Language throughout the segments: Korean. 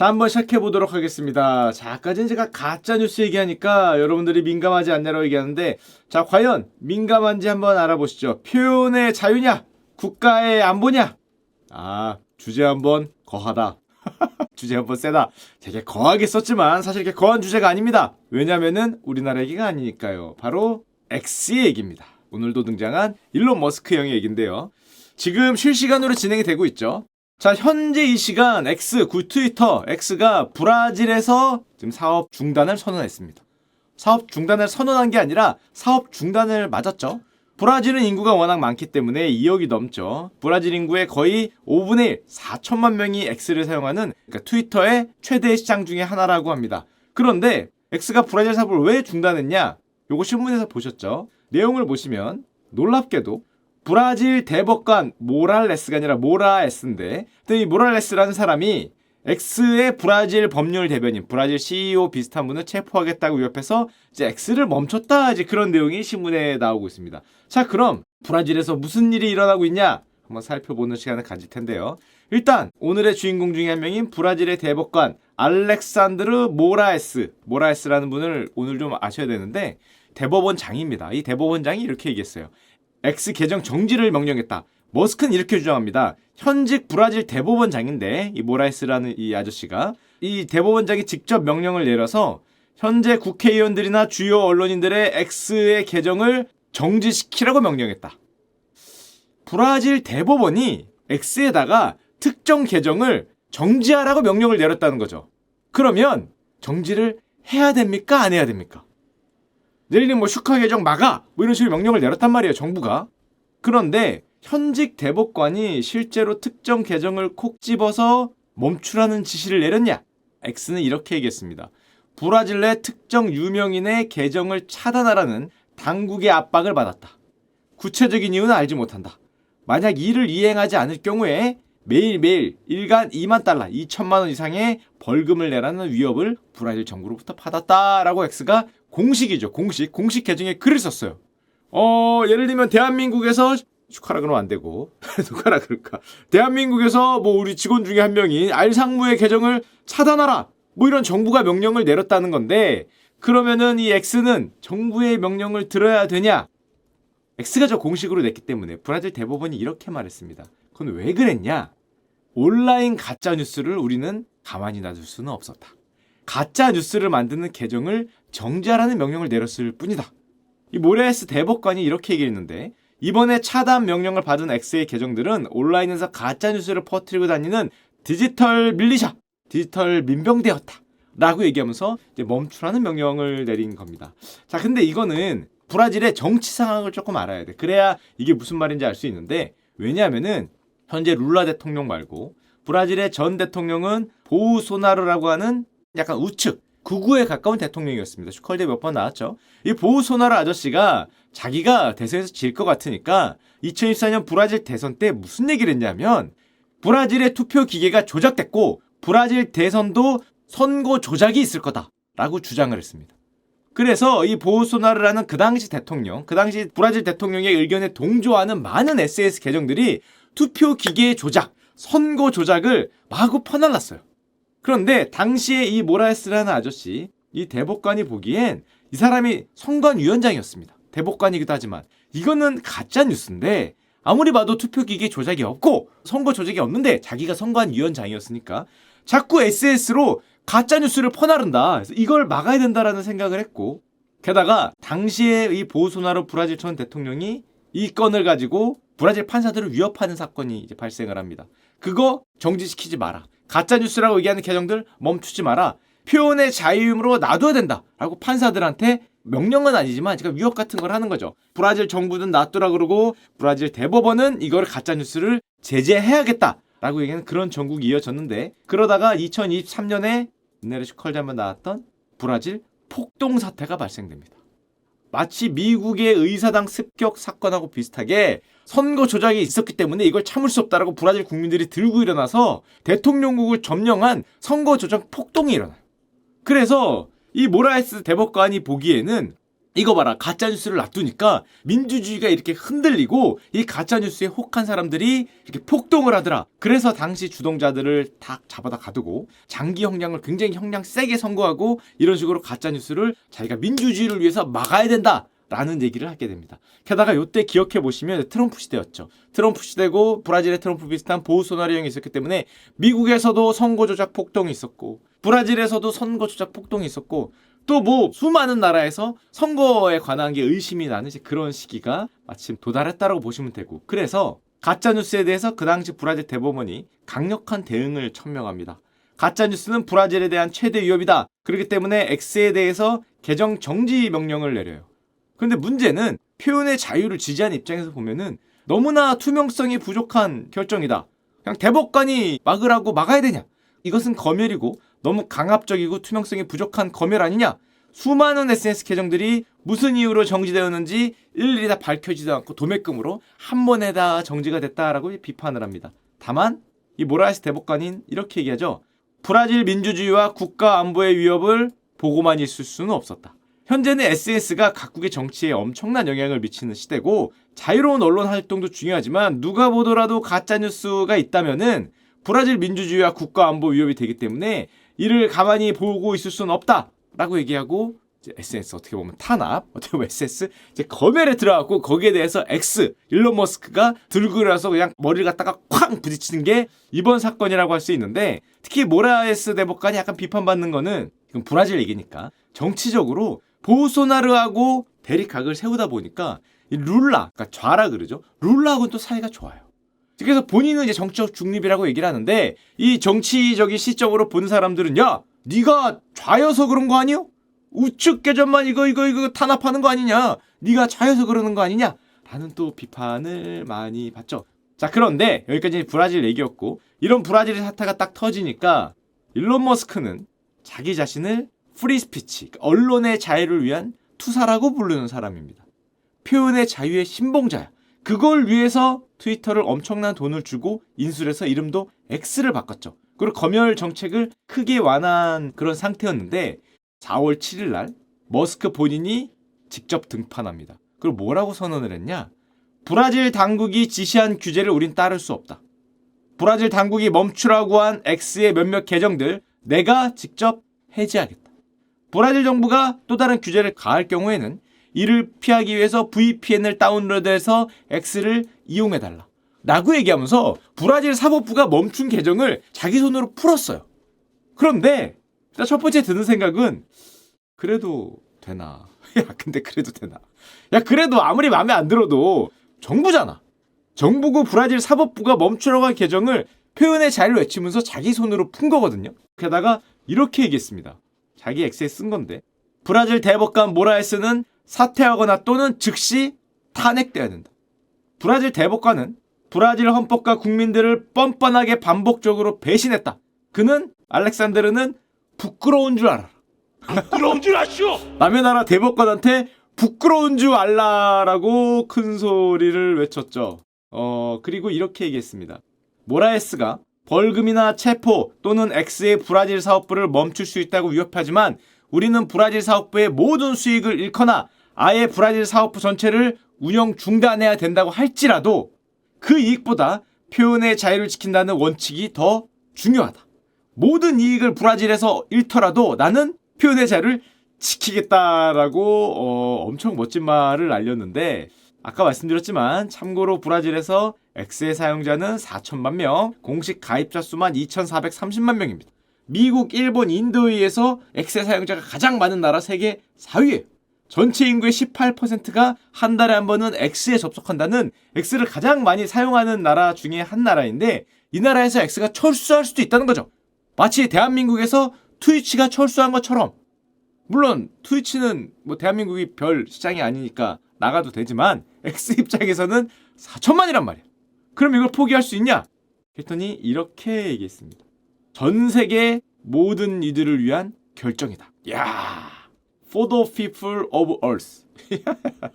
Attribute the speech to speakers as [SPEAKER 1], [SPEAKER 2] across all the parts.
[SPEAKER 1] 자, 한번 시작해 보도록 하겠습니다. 자, 아까전 제가 가짜 뉴스 얘기하니까 여러분들이 민감하지 않냐라고 얘기하는데 자, 과연 민감한지 한번 알아보시죠. 표현의 자유냐? 국가의 안보냐? 아, 주제 한번 거하다. 주제 한번 세다. 되게 거하게 썼지만 사실 이렇게 거한 주제가 아닙니다. 왜냐면은 우리나라 얘기가 아니니까요. 바로 X 얘기입니다. 오늘도 등장한 일론 머스크 형의 얘기인데요. 지금 실시간으로 진행이 되고 있죠. 자, 현재 이 시간 X, 구 트위터 X가 브라질에서 지금 사업 중단을 선언했습니다. 사업 중단을 선언한 게 아니라 사업 중단을 맞았죠. 브라질은 인구가 워낙 많기 때문에 2억이 넘죠. 브라질 인구의 거의 5분의 1, 4천만 명이 X를 사용하는 그러니까 트위터의 최대 시장 중의 하나라고 합니다. 그런데 X가 브라질 사업을 왜 중단했냐? 요거 신문에서 보셨죠? 내용을 보시면 놀랍게도 브라질 대법관 모랄레스가 아니라 모라에스인데 이 모랄레스라는 사람이 X의 브라질 법률 대변인, 브라질 CEO 비슷한 분을 체포하겠다고 위협해서 이제 X를 멈췄다 이제 그런 내용이 신문에 나오고 있습니다. 자, 그럼 브라질에서 무슨 일이 일어나고 있냐? 한번 살펴보는 시간을 가질 텐데요. 일단 오늘의 주인공 중에 한 명인 브라질의 대법관 알렉산드르 모라에스, 모라에스라는 분을 오늘 좀 아셔야 되는데 대법원장입니다. 이 대법원장이 이렇게 얘기했어요. X 계정 정지를 명령했다. 머스크는 이렇게 주장합니다. 현직 브라질 대법원장인데 이 모라이스라는 이 아저씨가 이 대법원장이 직접 명령을 내려서 현재 국회의원들이나 주요 언론인들의 X의 계정을 정지시키라고 명령했다. 브라질 대법원이 X에다가 특정 계정을 정지하라고 명령을 내렸다는 거죠. 그러면 정지를 해야 됩니까? 안 해야 됩니까? 내리는뭐 슈카 계정 막아! 뭐 이런 식으로 명령을 내렸단 말이에요, 정부가. 그런데 현직 대법관이 실제로 특정 계정을 콕 집어서 멈추라는 지시를 내렸냐? X는 이렇게 얘기했습니다. 브라질 내 특정 유명인의 계정을 차단하라는 당국의 압박을 받았다. 구체적인 이유는 알지 못한다. 만약 이를 이행하지 않을 경우에 매일매일 일간 2만 달러, 2천만 원 이상의 벌금을 내라는 위협을 브라질 정부로부터 받았다라고 X가 공식이죠. 공식. 공식 계정에 글을 썼어요. 어, 예를 들면 대한민국에서 축하라 그러면 안 되고 누가라 그럴까? 대한민국에서 뭐 우리 직원 중에 한 명이 알상무의 계정을 차단하라. 뭐 이런 정부가 명령을 내렸다는 건데 그러면은 이 X는 정부의 명령을 들어야 되냐? X가 저 공식으로 냈기 때문에 브라질 대법원이 이렇게 말했습니다. 그건 왜 그랬냐? 온라인 가짜 뉴스를 우리는 가만히 놔둘 수는 없었다. 가짜 뉴스를 만드는 계정을 정지하라는 명령을 내렸을 뿐이다. 이 모레스 대법관이 이렇게 얘기했는데 이번에 차단 명령을 받은 X의 계정들은 온라인에서 가짜 뉴스를 퍼뜨리고 다니는 디지털 밀리샤, 디지털 민병대였다. 라고 얘기하면서 이제 멈추라는 명령을 내린 겁니다. 자, 근데 이거는 브라질의 정치 상황을 조금 알아야 돼. 그래야 이게 무슨 말인지 알 수 있는데 왜냐하면은 현재 룰라 대통령 말고 브라질의 전 대통령은 보우소나르라고 하는 약간 우측 구구에 가까운 대통령이었습니다. 슈 컬대 몇번 나왔죠. 이 보우소나라 아저씨가 자기가 대선에서 질 것 같으니까 2014년 브라질 대선 때 무슨 얘기를 했냐면 브라질의 투표 기계가 조작됐고 브라질 대선도 선거 조작이 있을 거다라고 주장을 했습니다. 그래서 이 보우소나르라는 그 당시 대통령, 그 당시 브라질 대통령의 의견에 동조하는 많은 SS 계정들이 투표 기계 의 조작, 선거 조작을 마구 퍼날랐어요. 그런데 당시에 이 모라에스라는 아저씨, 이 대법관이 보기엔 이 사람이 선관위원장이었습니다. 대법관이기도 하지만 이거는 가짜 뉴스인데 아무리 봐도 투표기계 조작이 없고 선거 조작이 없는데 자기가 선관위원장이었으니까 자꾸 SS로 가짜 뉴스를 퍼나른다. 그래서 이걸 막아야 된다라는 생각을 했고 게다가 당시에 이 보우소나로 브라질 전 대통령이 이 건을 가지고 브라질 판사들을 위협하는 사건이 이제 발생을 합니다. 그거 정지시키지 마라. 가짜 뉴스라고 얘기하는 계정들 멈추지 마라. 표현의 자유임으로 놔둬야 된다라고 판사들한테 명령은 아니지만 지금 위협 같은 걸 하는 거죠. 브라질 정부는 놔두라 그러고 브라질 대법원은 이걸 가짜 뉴스를 제재해야겠다라고 얘기하는 그런 전국이 이어졌는데 그러다가 2023년에 이네르시 컬자면 나왔던 브라질 폭동 사태가 발생됩니다. 마치 미국의 의사당 습격 사건하고 비슷하게 선거 조작이 있었기 때문에 이걸 참을 수 없다라고 브라질 국민들이 들고 일어나서 대통령국을 점령한 선거 조작 폭동이 일어나요. 그래서 이모라이스 대법관이 보기에는 이거 봐라 가짜뉴스를 놔두니까 민주주의가 이렇게 흔들리고 이 가짜뉴스에 혹한 사람들이 이렇게 폭동을 하더라 그래서 당시 주동자들을 다 잡아다 가두고 장기 형량을 굉장히 형량 세게 선고하고 이런 식으로 가짜뉴스를 자기가 민주주의를 위해서 막아야 된다 라는 얘기를 하게 됩니다. 게다가 이때 기억해 보시면 트럼프 시대였죠. 트럼프 시대고 브라질의 트럼프 비슷한 보우소나리형이 있었기 때문에 미국에서도 선거 조작 폭동이 있었고 브라질에서도 선거 조작 폭동이 있었고 또 뭐 수많은 나라에서 선거에 관한 게 의심이 나는 그런 시기가 마침 도달했다라고 보시면 되고 그래서 가짜 뉴스에 대해서 그 당시 브라질 대법원이 강력한 대응을 천명합니다. 가짜 뉴스는 브라질에 대한 최대 위협이다. 그렇기 때문에 X에 대해서 개정 정지 명령을 내려요. 근데 문제는 표현의 자유를 지지하는 입장에서 보면은 너무나 투명성이 부족한 결정이다. 그냥 대법관이 막으라고 막아야 되냐? 이것은 검열이고 너무 강압적이고 투명성이 부족한 검열 아니냐? 수많은 SNS 계정들이 무슨 이유로 정지되었는지 일일이 다 밝혀지도 않고 도매금으로 한 번에 다 정지가 됐다라고 비판을 합니다. 다만 이 모라스 대법관인 이렇게 얘기하죠. 브라질 민주주의와 국가 안보의 위협을 보고만 있을 수는 없었다. 현재는 SNS가 각국의 정치에 엄청난 영향을 미치는 시대고 자유로운 언론 활동도 중요하지만 누가 보더라도 가짜 뉴스가 있다면은 브라질 민주주의와 국가 안보 위협이 되기 때문에 이를 가만히 보고 있을 수는 없다라고 얘기하고 이제 SNS 어떻게 보면 탄압, 어떻게 보면 SNS 이제 검열에 들어갔고 거기에 대해서 X 일론 머스크가 들고 일어서 그냥 머리를 갖다가 쾅 부딪히는 게 이번 사건이라고 할 수 있는데 특히 모라에스 대법관이 약간 비판받는 거는 이건 브라질 얘기니까 정치적으로 보소나르하고 대립각을 세우다 보니까 이 룰라, 그러니까 좌라 그러죠. 룰라하고는 또 사이가 좋아요. 그래서 본인은 이제 정치적 중립이라고 얘기를 하는데 이 정치적인 시점으로 본 사람들은 야, 네가 좌여서 그런 거 아니요? 우측 계전만 이거 이거 이거 탄압하는 거 아니냐? 네가 좌여서 그러는 거 아니냐? 라는 또 비판을 많이 받죠. 자, 그런데 여기까지 브라질 얘기였고 이런 브라질의 사태가 딱 터지니까 일론 머스크는 자기 자신을 프리스피치, 그러니까 언론의 자유를 위한 투사라고 부르는 사람입니다. 표현의 자유의 신봉자야. 그걸 위해서 트위터를 엄청난 돈을 주고 인수해서 이름도 X를 바꿨죠. 그리고 검열 정책을 크게 완화한 그런 상태였는데 4월 7일 날 머스크 본인이 직접 등판합니다. 그리고 뭐라고 선언을 했냐? 브라질 당국이 지시한 규제를 우린 따를 수 없다. 브라질 당국이 멈추라고 한 X의 몇몇 계정들 내가 직접 해지하겠다 브라질 정부가 또 다른 규제를 가할 경우에는 이를 피하기 위해서 VPN을 다운로드해서 X를 이용해달라. 라고 얘기하면서 브라질 사법부가 멈춘 계정을 자기 손으로 풀었어요. 그런데 첫 번째 드는 생각은 그래도 되나. 야, 근데 그래도 되나. 야, 그래도 아무리 마음에 안 들어도 정부잖아. 정부고 브라질 사법부가 멈추라고 계정을 표현의 자유를 외치면서 자기 손으로 푼 거거든요. 게다가 이렇게 얘기했습니다. 자기 엑스에 쓴 건데. 브라질 대법관 모라에스는 사퇴하거나 또는 즉시 탄핵되어야 된다. 브라질 대법관은 브라질 헌법과 국민들을 뻔뻔하게 반복적으로 배신했다. 그는 알렉산드르는 부끄러운 줄 알아. 부끄러운 줄 아시오. 남의 나라 대법관한테 부끄러운 줄 알라라고 큰 소리를 외쳤죠. 어 그리고 이렇게 얘기했습니다. 모라에스가 벌금이나 체포 또는 X의 브라질 사업부를 멈출 수 있다고 위협하지만 우리는 브라질 사업부의 모든 수익을 잃거나 아예 브라질 사업부 전체를 운영 중단해야 된다고 할지라도 그 이익보다 표현의 자유를 지킨다는 원칙이 더 중요하다. 모든 이익을 브라질에서 잃더라도 나는 표현의 자유를 지키겠다라고 어, 엄청 멋진 말을 알렸는데 아까 말씀드렸지만 참고로 브라질에서 엑스의 사용자는 4천만 명, 공식 가입자 수만 2,430만 명입니다. 미국, 일본, 인도에서 엑스의 사용자가 가장 많은 나라 세계 4위예요. 전체 인구의 18%가 한 달에 한 번은 엑스에 접속한다는 엑스를 가장 많이 사용하는 나라 중에 한 나라인데 이 나라에서 엑스가 철수할 수도 있다는 거죠. 마치 대한민국에서 트위치가 철수한 것처럼 물론 트위치는 뭐 대한민국이 별 시장이 아니니까 나가도 되지만 엑스 입장에서는 4천만이란 말이야. 그럼 이걸 포기할 수 있냐? 그랬더니 이렇게 얘기했습니다. 전 세계 모든 이들을 위한 결정이다. 야, for the people of earth.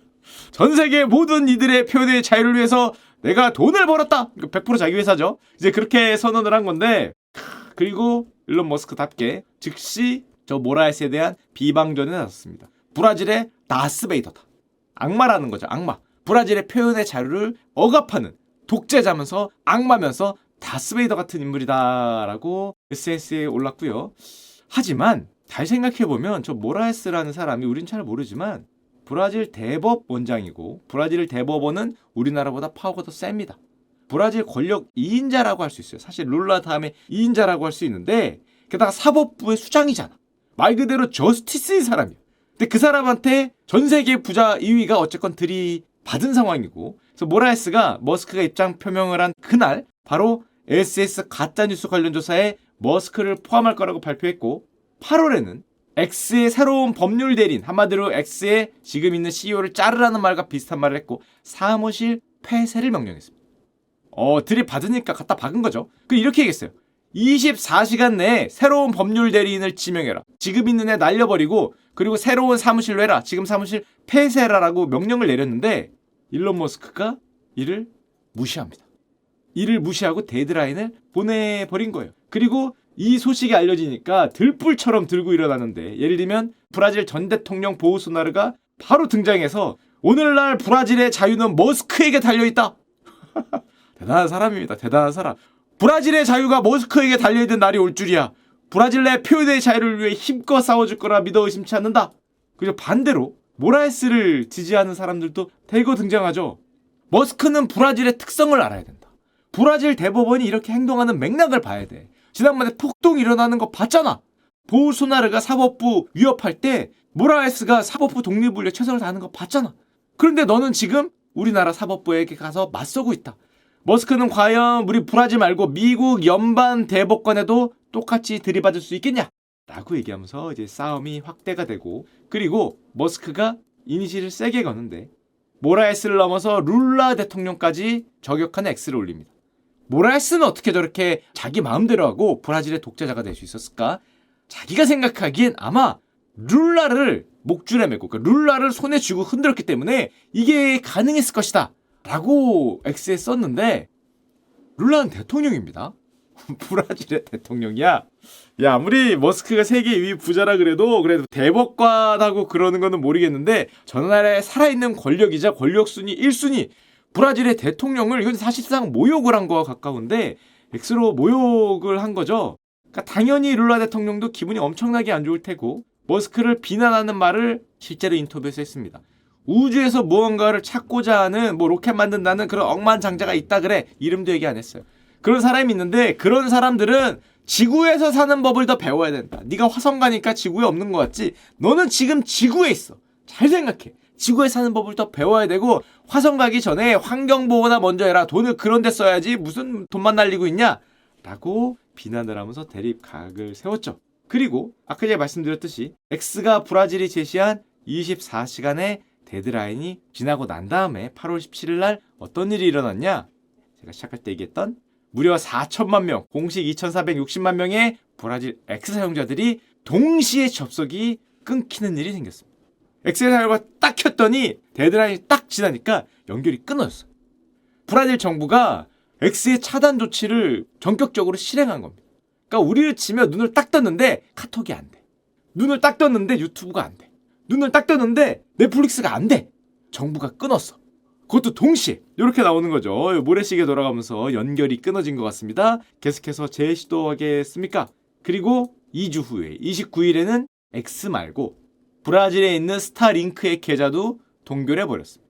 [SPEAKER 1] 전 세계 모든 이들의 표현의 자유를 위해서 내가 돈을 벌었다. 100% 자기 회사죠. 이제 그렇게 선언을 한 건데 그리고 일론 머스크답게 즉시 저 모라에스에 대한 비방전에 나섰습니다. 브라질의 다스베이더다. 악마라는 거죠. 악마. 브라질의 표현의 자유를 억압하는 독재자면서 악마면서 다스베이더 같은 인물이다라고 SS에 올랐고요. 하지만 잘 생각해보면 저 모라에스라는 사람이 우린 잘 모르지만 브라질 대법 원장이고 브라질 대법원은 우리나라보다 파워가 더 셉니다. 브라질 권력 2인자라고 할 수 있어요. 사실 룰라 다음에 2인자라고 할 수 있는데 게다가 사법부의 수장이잖아. 말 그대로 저스티스인 사람이야. 근데 그 사람한테 전 세계 부자 2위가 어쨌건 들이받은 상황이고 그래서 모라이스가 머스크가 입장 표명을 한 그날 바로 SS 가짜뉴스 관련 조사에 머스크를 포함할 거라고 발표했고 8월에는 X의 새로운 법률 대리인 한마디로 X의 지금 있는 CEO를 자르라는 말과 비슷한 말을 했고 사무실 폐쇄를 명령했습니다. 어, 들이받으니까 갖다 박은 거죠. 그 이렇게 얘기했어요. 24시간 내에 새로운 법률 대리인을 지명해라. 지금 있는 애 날려버리고 그리고 새로운 사무실로 해라. 지금 사무실 폐쇄라라고 해 명령을 내렸는데 일론 머스크가 이를 무시합니다. 이를 무시하고 데드라인을 보내버린 거예요. 그리고 이 소식이 알려지니까 들불처럼 들고 일어나는데 예를 들면 브라질 전 대통령 보우소나르가 바로 등장해서 오늘날 브라질의 자유는 머스크에게 달려있다. 대단한 사람입니다. 대단한 사람. 브라질의 자유가 머스크에게 달려있는 날이 올 줄이야. 브라질 내 표현의 자유를 위해 힘껏 싸워줄 거라 믿어 의심치 않는다. 그리고 반대로 모라에스를 지지하는 사람들도 대거 등장하죠. 머스크는 브라질의 특성을 알아야 된다. 브라질 대법원이 이렇게 행동하는 맥락을 봐야 돼. 지난번에 폭동 일어나는 거 봤잖아. 보우소나르가 사법부 위협할 때 모라에스가 사법부 독립을 위해 최선을 다하는 거 봤잖아. 그런데 너는 지금 우리나라 사법부에게 가서 맞서고 있다. 머스크는 과연 우리 브라질 말고 미국 연방 대법관에도 똑같이 들이받을 수 있겠냐? 라고 얘기하면서 이제 싸움이 확대가 되고 그리고 머스크가 이니시를 세게 거는데 모라에스를 넘어서 룰라 대통령까지 저격한는 X를 올립니다. 모라에스는 어떻게 저렇게 자기 마음대로 하고 브라질의 독재자가 될 수 있었을까? 자기가 생각하기엔 아마 룰라를 목줄에 메고 그러니까 룰라를 손에 쥐고 흔들었기 때문에 이게 가능했을 것이다 라고 X에 썼는데 룰라는 대통령입니다. 브라질의 대통령이야. 야, 아무리 머스크가 세계 2위 부자라 그래도 그래도 대법관하고 그러는 거는 모르겠는데 전날에 살아있는 권력이자 권력순위 1순위 브라질의 대통령을 이건 사실상 모욕을 한 거와 가까운데 엑스로 모욕을 한 거죠. 그러니까 당연히 룰라 대통령도 기분이 엄청나게 안 좋을 테고 머스크를 비난하는 말을 실제로 인터뷰에서 했습니다. 우주에서 무언가를 찾고자 하는 뭐 로켓 만든다는 그런 억만장자가 있다 그래 이름도 얘기 안 했어요. 그런 사람이 있는데 그런 사람들은 지구에서 사는 법을 더 배워야 된다. 네가 화성 가니까 지구에 없는 것 같지? 너는 지금 지구에 있어. 잘 생각해. 지구에 사는 법을 더 배워야 되고 화성 가기 전에 환경 보호나 먼저 해라. 돈을 그런 데 써야지 무슨 돈만 날리고 있냐? 라고 비난을 하면서 대립 각을 세웠죠. 그리고 아까 제가 말씀드렸듯이 X가 브라질이 제시한 24시간의 데드라인이 지나고 난 다음에 8월 17일 날 어떤 일이 일어났냐? 제가 시작할 때 얘기했던 무려 4천만 명, 공식 2,460만 명의 브라질 엑 X 사용자들이 동시에 접속이 끊기는 일이 생겼습니다. 엑셀 사용자가딱 켰더니 데드라인이 딱 지나니까 연결이 끊어졌어. 브라질 정부가 엑스의 차단 조치를 전격적으로 실행한 겁니다. 그러니까 우리를 치면 눈을 딱 떴는데 카톡이 안 돼. 눈을 딱 떴는데 유튜브가 안 돼. 눈을 딱 떴는데 넷플릭스가 안 돼. 정부가 끊었어. 그것도 동시에 이렇게 나오는 거죠. 모래시계 돌아가면서 연결이 끊어진 것 같습니다. 계속해서 재시도하겠습니까? 그리고 2주 후에 29일에는 X 말고 브라질에 있는 스타링크의 계좌도 동결해 버렸습니다.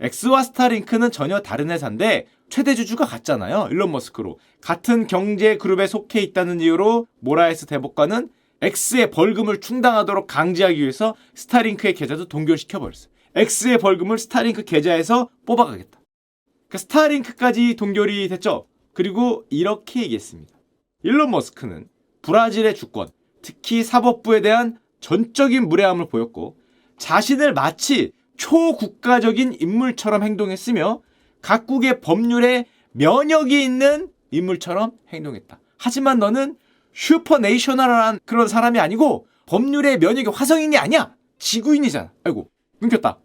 [SPEAKER 1] X와 스타링크는 전혀 다른 회사인데 최대 주주가 같잖아요. 일론 머스크로 같은 경제 그룹에 속해 있다는 이유로 모라에스 대법관은 X의 벌금을 충당하도록 강제하기 위해서 스타링크의 계좌도 동결시켜 버렸어요. X의 벌금을 스타링크 계좌에서 뽑아가겠다. 그 스타링크까지 동결이 됐죠. 그리고 이렇게 얘기했습니다. 일론 머스크는 브라질의 주권, 특히 사법부에 대한 전적인 무례함을 보였고 자신을 마치 초국가적인 인물처럼 행동했으며 각국의 법률에 면역이 있는 인물처럼 행동했다. 하지만 너는 슈퍼네이셔널한 그런 사람이 아니고 법률의 면역이 화성인이 아니야. 지구인이잖아. 아이고. 눈 켰다.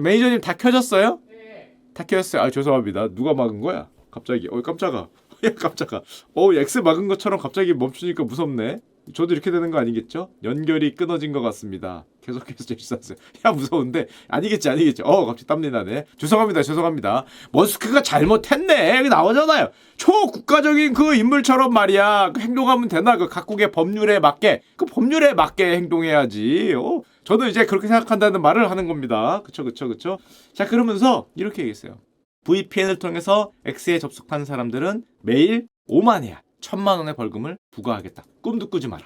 [SPEAKER 1] 매니저님 다 켜졌어요? 네. 다 켜졌어요. 아 죄송합니다. 누가 막은 거야? 갑자기. 어 깜짝아. 야 깜짝아. 어 X 막은 것처럼 갑자기 멈추니까 무섭네. 저도 이렇게 되는 거 아니겠죠? 연결이 끊어진 것 같습니다. 계속해서 제시하세요. 야 무서운데 아니겠지 아니겠지. 어 갑자기 땀내 나네. 죄송합니다 죄송합니다. 머스크가 잘못했네. 나오잖아요. 초국가적인 그 인물처럼 말이야. 그 행동하면 되나 그 각국의 법률에 맞게 그 법률에 맞게 행동해야지. 어? 저도 이제 그렇게 생각한다는 말을 하는 겁니다. 그쵸 그쵸 그쵸. 자 그러면서 이렇게 얘기했어요. VPN을 통해서 X에 접속한 사람들은 매일 5만 해야 천만 원의 벌금을 부과하겠다. 꿈도 꾸지 마라.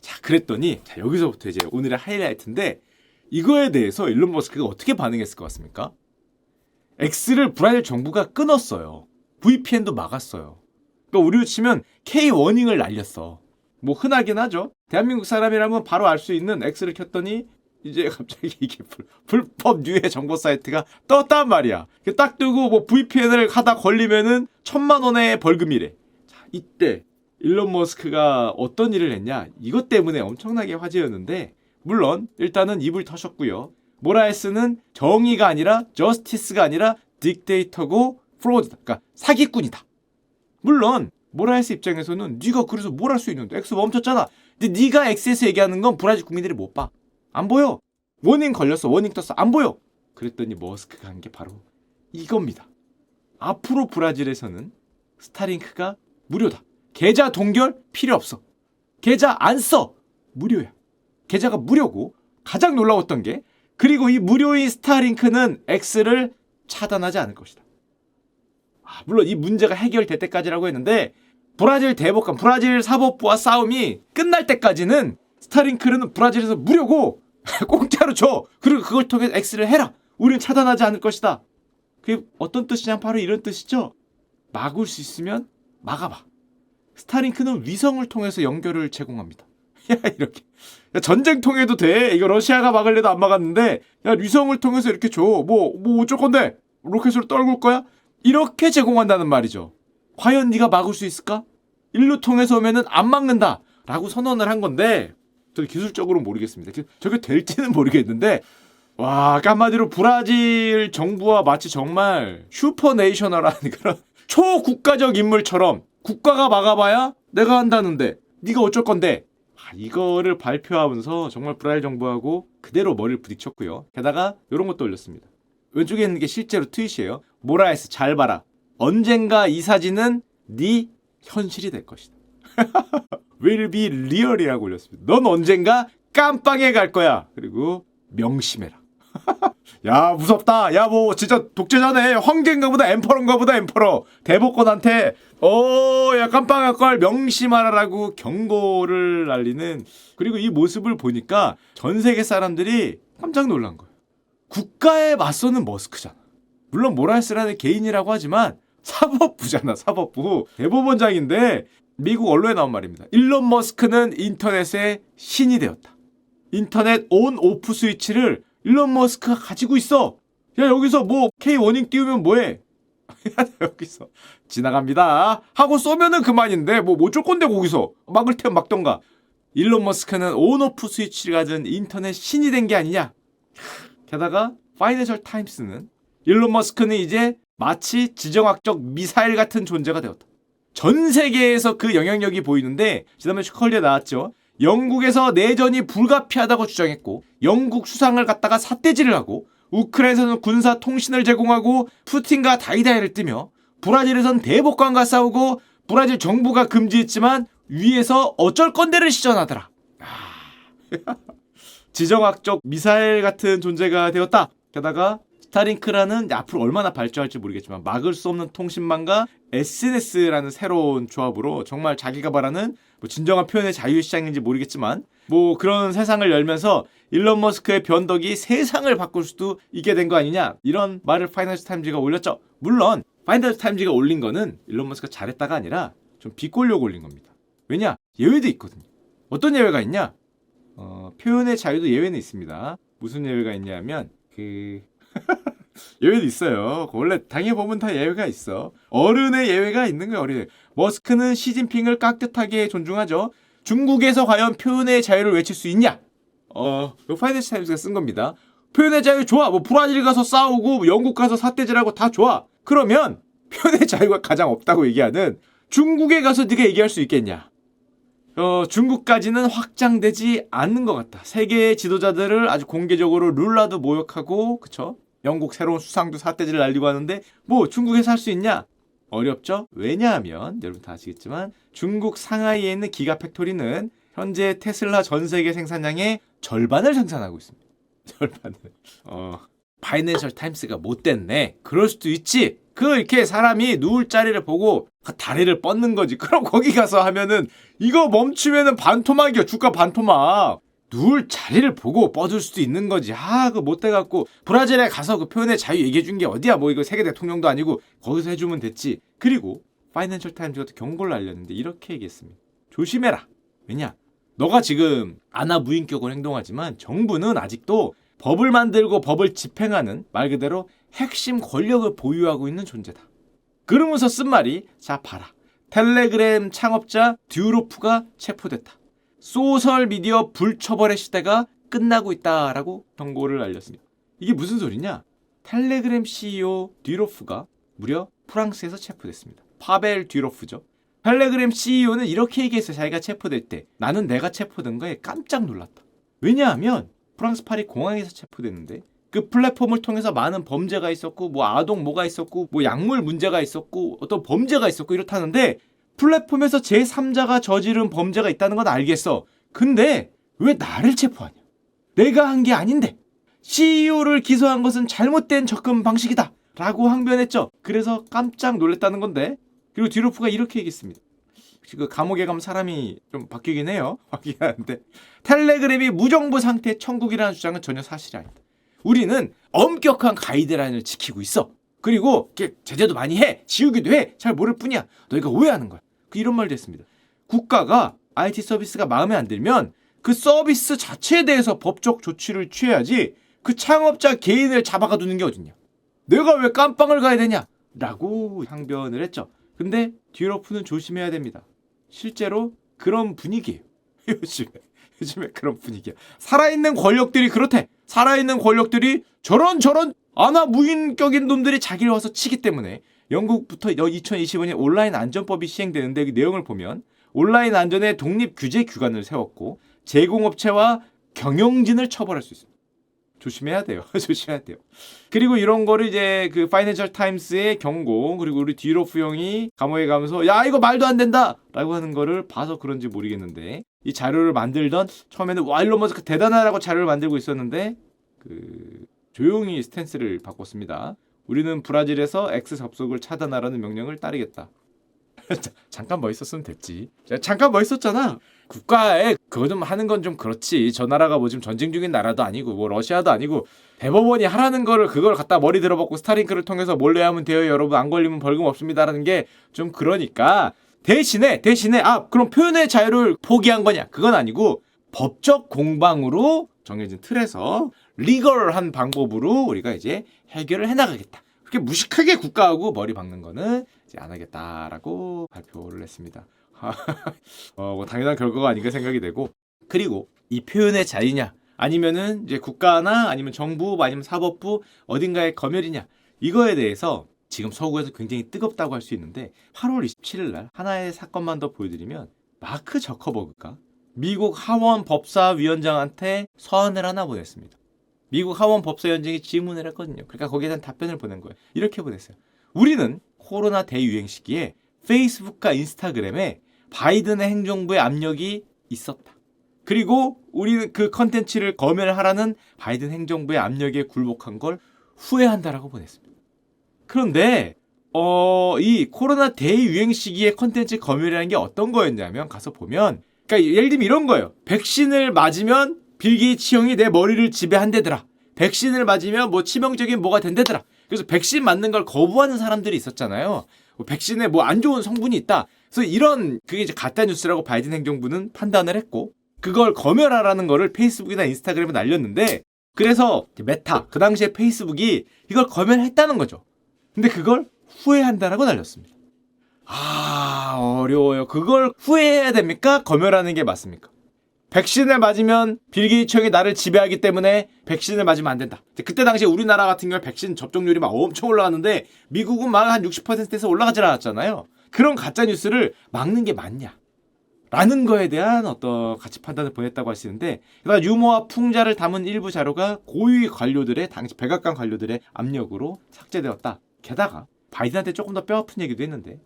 [SPEAKER 1] 자, 그랬더니 자, 여기서부터 이제 오늘의 하이라이트인데 이거에 대해서 일론 머스크가 어떻게 반응했을 것 같습니까? X를 브라질 정부가 끊었어요. VPN도 막았어요. 그러니까 우리로 치면 K 워닝을 날렸어. 뭐 흔하긴 하죠. 대한민국 사람이라면 바로 알 수 있는 X를 켰더니 이제 갑자기 이게 불, 법 뉴에 정보 사이트가 떴단 말이야. 딱 뜨고 뭐 VPN을 하다 걸리면은 천만 원의 벌금이래. 자, 이때 일론 머스크가 어떤 일을 했냐 이것 때문에 엄청나게 화제였는데 물론 일단은 입을 터셨고요. 모라에스는 정의가 아니라 저스티스가 아니라 딕데이터고 프로드 다 그러니까 사기꾼이다. 물론 모라에스 입장에서는 네가 그래서 뭘 할 수 있는데 엑스 멈췄잖아. 근데 네가 엑스에서 얘기하는 건 브라질 국민들이 못 봐. 안 보여. 워닝 걸렸어. 워닝 떴어. 안 보여. 그랬더니 머스크가 한 게 바로 이겁니다. 앞으로 브라질에서는 스타링크가 무료다. 계좌 동결 필요 없어. 계좌 안 써. 무료야. 계좌가 무료고 가장 놀라웠던 게 그리고 이 무료인 스타링크는 X를 차단하지 않을 것이다. 아, 물론 이 문제가 해결될 때까지라고 했는데 브라질 대법관, 브라질 사법부와 싸움이 끝날 때까지는 스타링크는 브라질에서 무료고 공짜로 줘. 그리고 그걸 통해 X를 해라. 우리는 차단하지 않을 것이다. 그게 어떤 뜻이냐? 바로 이런 뜻이죠. 막을 수 있으면 막아봐. 스타링크는 위성을 통해서 연결을 제공합니다. 야 이렇게 야, 전쟁 통해도 돼 이거 러시아가 막을래도 안 막았는데 야 위성을 통해서 이렇게 줘 뭐뭐 뭐 어쩔 건데 로켓으로 떨굴 거야 이렇게 제공한다는 말이죠. 과연 네가 막을 수 있을까? 일로 통해서 오면은 안 막는다라고 선언을 한 건데 저는 기술적으로 모르겠습니다. 그, 저게 될지는 모르겠는데 와, 그 한마디로 브라질 정부와 마치 정말 슈퍼네이셔널한 그런 초국가적 인물처럼 국가가 막아봐야 내가 한다는데 네가 어쩔 건데 아, 이거를 발표하면서 정말 브라일 정부하고 그대로 머리를 부딪혔고요. 게다가 이런 것도 올렸습니다. 왼쪽에 있는 게 실제로 트윗이에요. 모라에스 잘 봐라. 언젠가 이 사진은 네 현실이 될 것이다. will be real이라고 올렸습니다. 넌 언젠가 깜빵에 갈 거야. 그리고 명심해라. 야 무섭다 야 뭐 진짜 독재자네 황제인가 보다 엠퍼런가 보다 엠퍼러 대법관한테 어야 깜빡할 걸 명심하라라고 경고를 날리는 그리고 이 모습을 보니까 전 세계 사람들이 깜짝 놀란 거예요 국가에 맞서는 머스크잖아 물론 모랄스라는 개인이라고 하지만 사법부잖아 사법부 대법원장인데 미국 언론에 나온 말입니다 일론 머스크는 인터넷의 신이 되었다 인터넷 온 오프 스위치를 일론 머스크가 가지고 있어. 야 여기서 뭐 K 워닝 띄우면 뭐해? 여기서 지나갑니다. 하고 쏘면은 그만인데 뭐못줄 건데 거기서 막을 테면 막던가. 일론 머스크는 온오프 스위치를 가진 인터넷 신이 된 게 아니냐. 게다가 파이낸셜 타임스는 일론 머스크는 이제 마치 지정학적 미사일 같은 존재가 되었다. 전 세계에서 그 영향력이 보이는데 지난번에 슈컬리에 나왔죠. 영국에서 내전이 불가피하다고 주장했고 영국 수상을 갖다가 삿대질을 하고 우크라이나에서는 군사 통신을 제공하고 푸틴과 다이다이를 뜨며 브라질에선 대법관과 싸우고 브라질 정부가 금지했지만 위에서 어쩔 건데를 시전하더라. 아, 지정학적 미사일 같은 존재가 되었다. 게다가 스타링크라는 앞으로 얼마나 발전할지 모르겠지만 막을 수 없는 통신망과 SNS라는 새로운 조합으로 정말 자기가 바라는 뭐 진정한 표현의 자유시장인지 모르겠지만 뭐 그런 세상을 열면서 일론 머스크의 변덕이 세상을 바꿀 수도 있게 된 거 아니냐 이런 말을 파이낸스 타임즈가 올렸죠. 물론 파이낸스 타임즈가 올린 거는 일론 머스크가 잘했다가 아니라 좀비꼴려고 올린 겁니다. 왜냐 예외도 있거든요. 어떤 예외가 있냐? 어, 표현의 자유도 예외는 있습니다. 무슨 예외가 있냐면 그 예외도 있어요. 그 원래 당해 보면 다 예외가 있어. 어른의 예외가 있는 거예요. 어른. 머스크는 시진핑을 깍듯하게 존중하죠. 중국에서 과연 표현의 자유를 외칠 수 있냐? 어, 이 그 파이낸셜 타임즈가쓴 겁니다. 표현의 자유 좋아. 뭐 브라질 가서 싸우고 뭐 영국 가서 삿대질하고다 좋아. 그러면 표현의 자유가 가장 없다고 얘기하는 중국에 가서 네가 얘기할 수 있겠냐? 어, 중국까지는 확장되지 않는 것 같다. 세계의 지도자들을 아주 공개적으로 룰라도 모욕하고, 그쵸? 영국 새로운 수상도 사태질을 날리고 하는데 뭐 중국에서 할 수 있냐? 어렵죠? 왜냐하면 여러분 다 아시겠지만 중국 상하이에 있는 기가 팩토리는 현재 테슬라 전 세계 생산량의 절반을 생산하고 있습니다. 절반을. 어, 파이낸셜 타임스가 못 됐네. 그럴 수도 있지. 그 이렇게 사람이 누울 자리를 보고 그 다리를 뻗는 거지. 그럼 거기 가서 하면은 이거 멈추면은 반토막이야. 주가 반토막. 누울 자리를 보고 뻗을 수도 있는 거지. 아, 그 못돼갖고 브라질에 가서 그 표현의 자유 얘기해준 게 어디야? 뭐 이거 세계 대통령도 아니고 거기서 해주면 됐지. 그리고 파이낸셜 타임즈 같은 경고를 알렸는데 이렇게 얘기했습니다. 조심해라. 왜냐? 너가 지금 아나 무인격으로 행동하지만 정부는 아직도 법을 만들고 법을 집행하는 말 그대로 핵심 권력을 보유하고 있는 존재다. 그러면서 쓴 말이 자 봐라. 텔레그램 창업자 듀로프가 체포됐다. 소셜 미디어 불처벌의 시대가 끝나고 있다라고 경고를 알렸습니다. 이게 무슨 소리냐? 텔레그램 CEO 듀로프가 무려 프랑스에서 체포됐습니다. 파벨 듀로프죠. 텔레그램 CEO는 이렇게 얘기해서 자기가 체포될 때 나는 내가 체포된 거에 깜짝 놀랐다. 왜냐하면 프랑스 파리 공항에서 체포됐는데 그 플랫폼을 통해서 많은 범죄가 있었고 뭐 아동 뭐가 있었고 뭐 약물 문제가 있었고 어떤 범죄가 있었고 이렇다는데 플랫폼에서 제3자가 저지른 범죄가 있다는 건 알겠어. 근데 왜 나를 체포하냐? 내가 한 게 아닌데. CEO를 기소한 것은 잘못된 접근 방식이다. 라고 항변했죠. 그래서 깜짝 놀랐다는 건데. 그리고 뒤로프가 이렇게 얘기했습니다. 지금 그 감옥에 가면 사람이 좀 바뀌긴 해요. 바뀌긴 하는데. 텔레그램이 무정부 상태 천국이라는 주장은 전혀 사실이 아니다. 우리는 엄격한 가이드라인을 지키고 있어. 그리고 제재도 많이 해. 지우기도 해. 잘 모를 뿐이야. 너희가 오해하는 거야. 이런 말도 했습니다. 국가가 IT 서비스가 마음에 안 들면 그 서비스 자체에 대해서 법적 조치를 취해야지 그 창업자 개인을 잡아가 두는 게 어딨냐. 내가 왜 깜빵을 가야 되냐? 라고 항변을 했죠. 근데 뒤로프는 조심해야 됩니다. 실제로 그런 분위기예요. 요즘에 요즘에 그런 분위기야. 살아있는 권력들이 그렇대. 살아있는 권력들이 저런 저런 아나 무인격인 놈들이 자기를 와서 치기 때문에 영국부터 2 0 2 5년에 온라인 안전법이 시행되는데 그 내용을 보면 온라인 안전에 독립 규제 기관을 세웠고 제공업체와 경영진을 처벌할 수 있습니다. 조심해야 돼요. 조심해야 돼요. 그리고 이런 거를 이제 그 파이낸셜 타임스의 경고 그리고 우리 뒤로프 형이 감옥에 가면서 야 이거 말도 안 된다라고 하는 거를 봐서 그런지 모르겠는데 이 자료를 만들던 처음에는 와일로 머스크 대단하다고 자료를 만들고 있었는데 그 조용히 스탠스를 바꿨습니다. 우리는 브라질에서 X 접속을 차단하라는 명령을 따르겠다. 잠깐 멋있었으면 뭐 됐지. 잠깐 멋있었잖아. 뭐 국가에 그거 좀 하는 건 좀 그렇지. 저 나라가 뭐 지금 전쟁 중인 나라도 아니고 뭐 러시아도 아니고 대법원이 하라는 거를 그걸 갖다 머리 들어먹고 스타링크를 통해서 몰래 하면 돼요. 여러분 안 걸리면 벌금 없습니다라는 게 좀 그러니까 대신에 대신에 아 그럼 표현의 자유를 포기한 거냐? 그건 아니고 법적 공방으로 정해진 틀에서 리걸한 방법으로 우리가 이제 해결을 해나가겠다. 그렇게 무식하게 국가하고 머리 박는 거는 이제 안 하겠다라고 발표를 했습니다. 어, 뭐 당연한 결과가 아닌가 생각이 되고 그리고 이 표현의 자유냐 아니면은 이제 국가나 아니면 정부 뭐 아니면 사법부 어딘가의 검열이냐 이거에 대해서 지금 서구에서 굉장히 뜨겁다고 할 수 있는데 8월 27일 날 하나의 사건만 더 보여드리면 마크 저커버그가 미국 하원 법사위원장한테 서한을 하나 보냈습니다. 미국 하원 법사위원장이 질문을 했거든요. 그러니까 거기에 대한 답변을 보낸 거예요. 이렇게 보냈어요. 우리는 코로나 대유행 시기에 페이스북과 인스타그램에 바이든의 행정부의 압력이 있었다. 그리고 우리는 그 컨텐츠를 검열하라는 바이든 행정부의 압력에 굴복한 걸 후회한다라고 보냈습니다. 그런데 어, 이 코로나 대유행 시기에 컨텐츠 검열이라는 게 어떤 거였냐면 가서 보면 그러니까 예를 들면 이런 거예요. 백신을 맞으면 빌 게이츠 형이 내 머리를 지배한대더라. 백신을 맞으면 뭐 치명적인 뭐가 된대더라. 그래서 백신 맞는 걸 거부하는 사람들이 있었잖아요. 뭐 백신에 뭐 안 좋은 성분이 있다. 그래서 이런 그게 이제 가짜 뉴스라고 바이든 행정부는 판단을 했고 그걸 검열하라는 거를 페이스북이나 인스타그램에 날렸는데 그래서 메타 그 당시에 페이스북이 이걸 검열했다는 거죠. 근데 그걸 후회한다라고 날렸습니다. 아 어려워요. 그걸 후회해야 됩니까? 검열하는 게 맞습니까? 백신을 맞으면 빌기이이 나를 지배하기 때문에 백신을 맞으면 안 된다. 그때 당시에 우리나라 같은 경우 백신 접종률이 막 엄청 올라갔는데 미국은 막 한 60%에서 올라가질 않았잖아요. 그런 가짜 뉴스를 막는 게 맞냐? 라는 거에 대한 어떤 가치 판단을 보냈다고 할 수 있는데 그러 그러니까 유머와 풍자를 담은 일부 자료가 고위 관료들의 당시 백악관 관료들의 압력으로 삭제되었다. 게다가 바이든한테 조금 더 뼈아픈 얘기도 했는데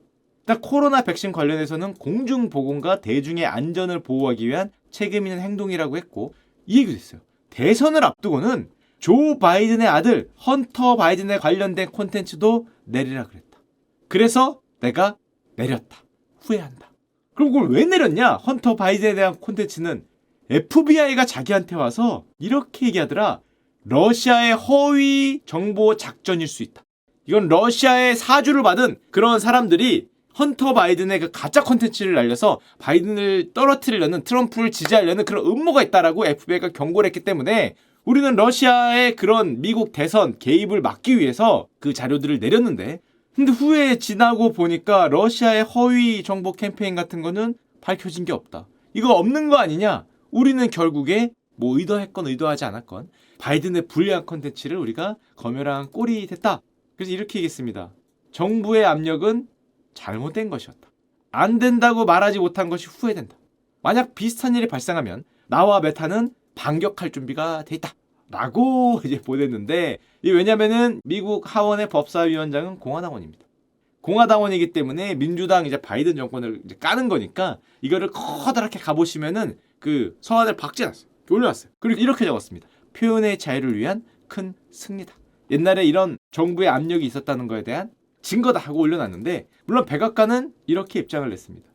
[SPEAKER 1] 일단 코로나 백신 관련해서는 공중 보건과 대중의 안전을 보호하기 위한 책임 있는 행동이라고 했고 이 얘기도 했어요 대선을 앞두고는 조 바이든의 아들 헌터 바이든에 관련된 콘텐츠도 내리라 그랬다. 그래서 내가 내렸다. 후회한다. 그럼 그걸 왜 내렸냐? 헌터 바이든에 대한 콘텐츠는 FBI가 자기한테 와서 이렇게 얘기하더라. 러시아의 허위 정보 작전일 수 있다. 이건 러시아의 사주를 받은 그런 사람들이 헌터 바이든의 그 가짜 컨텐츠를 날려서 바이든을 떨어뜨리려는 트럼프를 지지하려는 그런 음모가 있다라고 FBI가 경고를 했기 때문에 우리는 러시아의 그런 미국 대선 개입을 막기 위해서 그 자료들을 내렸는데 근데 후에 지나고 보니까 러시아의 허위 정보 캠페인 같은 거는 밝혀진 게 없다. 이거 없는 거 아니냐? 우리는 결국에 뭐 의도했건 의도하지 않았건 바이든의 불리한 컨텐츠를 우리가 검열한 꼴이 됐다. 그래서 이렇게 얘기했습니다. 정부의 압력은 잘못된 것이었다. 안 된다고 말하지 못한 것이 후회된다. 만약 비슷한 일이 발생하면 나와 메타는 반격할 준비가 돼 있다. 라고 이제 보냈는데 왜냐면은 미국 하원의 법사위원장은 공화당원입니다. 공화당원이기 때문에 민주당 이제 바이든 정권을 이제 까는 거니까 이거를 커다랗게 가보시면은 그 서한을 박제놨어요. 올려놨어요. 그리고 이렇게 적었습니다. 표현의 자유를 위한 큰 승리다. 옛날에 이런 정부의 압력이 있었다는 거에 대한 증 거다 하고 올려놨는데 물론 백악관은 이렇게 입장을 냈습니다.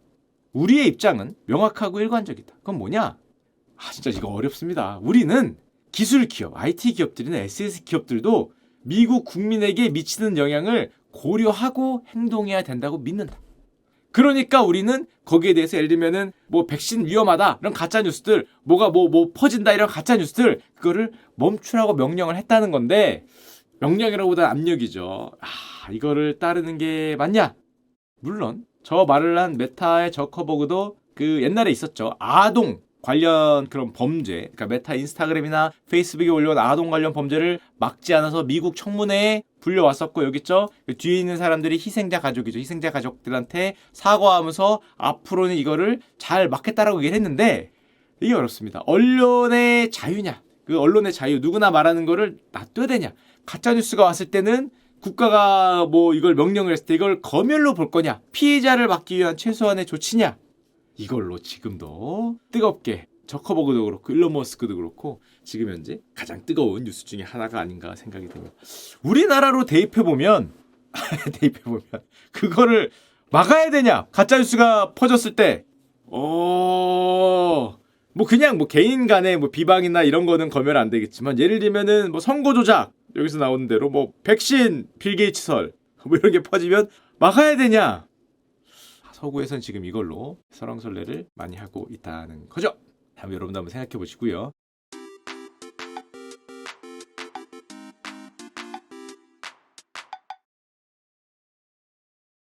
[SPEAKER 1] 우리의 입장은 명확하고 일관적이다. 그건 뭐냐? 아 진짜 이거 어렵습니다. 우리는 기술 기업, IT 기업들이나 SS 기업들도 미국 국민에게 미치는 영향을 고려하고 행동해야 된다고 믿는다. 그러니까 우리는 거기에 대해서 예를 들면은 뭐 백신 위험하다 이런 가짜 뉴스들 뭐가 뭐뭐 뭐 퍼진다 이런 가짜 뉴스들 그거를 멈추라고 명령을 했다는 건데 명령이라고보다 압력이죠. 아, 이거를 따르는 게 맞냐? 물론 저 말을 한 메타의 저 커버그도 그 옛날에 있었죠. 아동 관련 그런 범죄, 그러니까 메타 인스타그램이나 페이스북에 올려온 아동 관련 범죄를 막지 않아서 미국 청문회에 불려왔었고 여기 있죠. 그 뒤에 있는 사람들이 희생자 가족이죠. 희생자 가족들한테 사과하면서 앞으로는 이거를 잘 막겠다라고 얘기를 했는데 이게 어렵습니다. 언론의 자유냐? 그 언론의 자유 누구나 말하는 거를 놔둬야 되냐? 가짜 뉴스가 왔을 때는 국가가 뭐 이걸 명령을 했을 때 이걸 검열로 볼 거냐, 피해자를 막기 위한 최소한의 조치냐 이걸로 지금도 뜨겁게 저커버그도 그렇고 일론 머스크도 그렇고 지금 현재 가장 뜨거운 뉴스 중에 하나가 아닌가 생각이 듭니다. 우리나라로 대입해 보면 대입해 보면 그거를 막아야 되냐 가짜 뉴스가 퍼졌을 때 어. 뭐 그냥 뭐 개인 간의 뭐 비방이나 이런 거는 검열 안 되겠지만 예를 들면은 뭐 선거 조작 여기서 나오는 대로 뭐 백신 빌 게이츠설 뭐 이런 게 퍼지면 막아야 되냐? 서구에선 지금 이걸로 설왕설래를 많이 하고 있다는 거죠. 다음 여러분도 한번 생각해 보시고요.